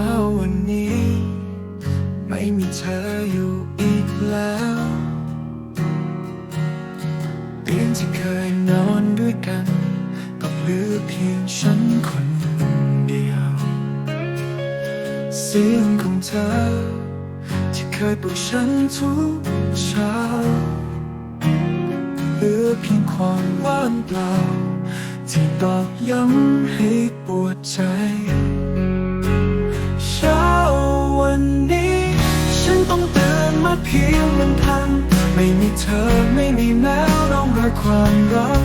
าวันนี้ ไม่มีเธออยู่อีกแล้วเตียงที่เคยนอนด้วยกัน ก็เหลือเพียงฉันคนเดียว เสียงของเธอ ที่เคยปลุกฉันทุกเช้าเหลือเพียงความว่างเปล่า ที่ตอกย้ำให้ปวดใจ พียงลำพัง ไม่มีเธอไม่มีแม้ร่องรอยความรัก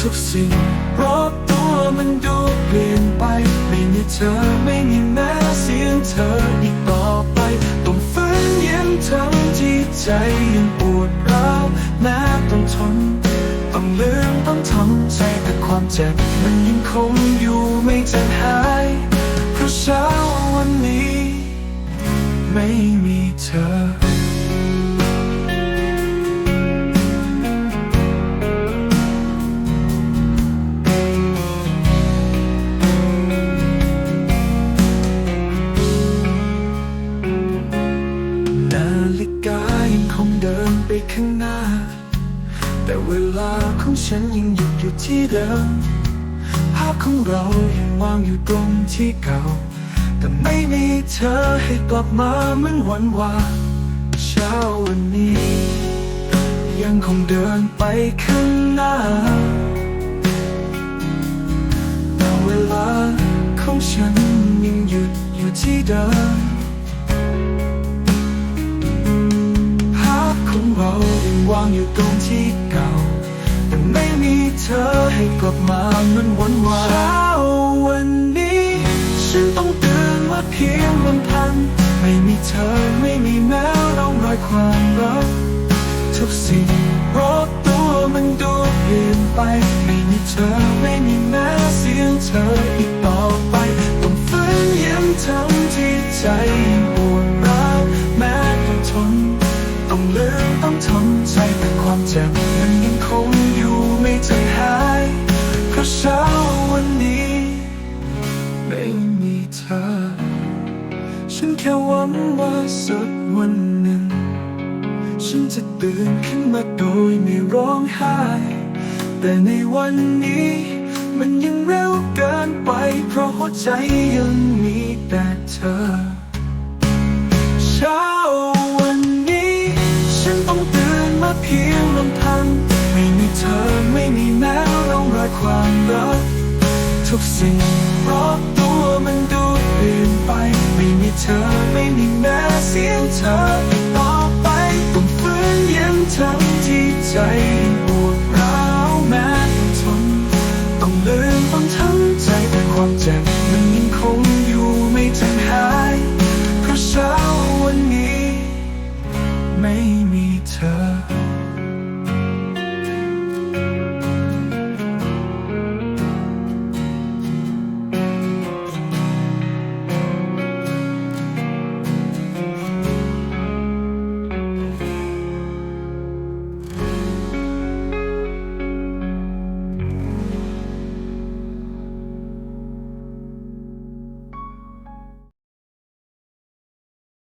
ทุกสิ่งรอบตัวมันดูเปลี่ยนไป ไม่มีเธอไม่มีแม้เสียงเธออีกต่อไปต้องฝืนเยิ้มทั้งที่ใจยังปวดร้าวแม้ต้องทนต้องลืมต้องทำใจแต่ความเจ็บมันยังคงอยู่ไม่จางหายเพราะเช้าวันนี้ ไม่มีเธอ ข้างหน้า แต่เวลาของฉันยังหยุดอยู่ที่เดิม ภาพของเรายังวางอยู่ตรงที่เก่า แต่ไม่มีเธอให้กลับมาเหมือนวันวานเช้าวันนี้ ยังคงเดินไปข้างหน้าแต่เวลาของฉัน ยังวางอยู่ตรงที่เก่า แต่ไม่มีเธอให้กลับมามันวนวานเช้าวันนี้ ฉันต้องตื่นมาเพียงลำพังไม่มีเธอไม่มีแม้ร่องรอยความรักทุกสิ่งรอบตัวมันดูเปลี่ยนไปไม่มีเธอ อ ฉันแค่หวังว่าสักวันหนึ่ง ฉันจะตื่นขึ้นมาโดยไม่ร้องไห้ แต่ในวันนี้มันยังเร็วเกินไป เพราะหัวใจยังมีแต่เธอ เช้าวันนี้ ฉันต้องตื่นมาเพียงลำพัง ไม่มีเธอไม่มีแม้ร่องรอยความรัก ทุกสิ่งรอบ เธอไม่มีแม้เสียงเธอต่อไปต้องฝืนยังทั้งที่ใจ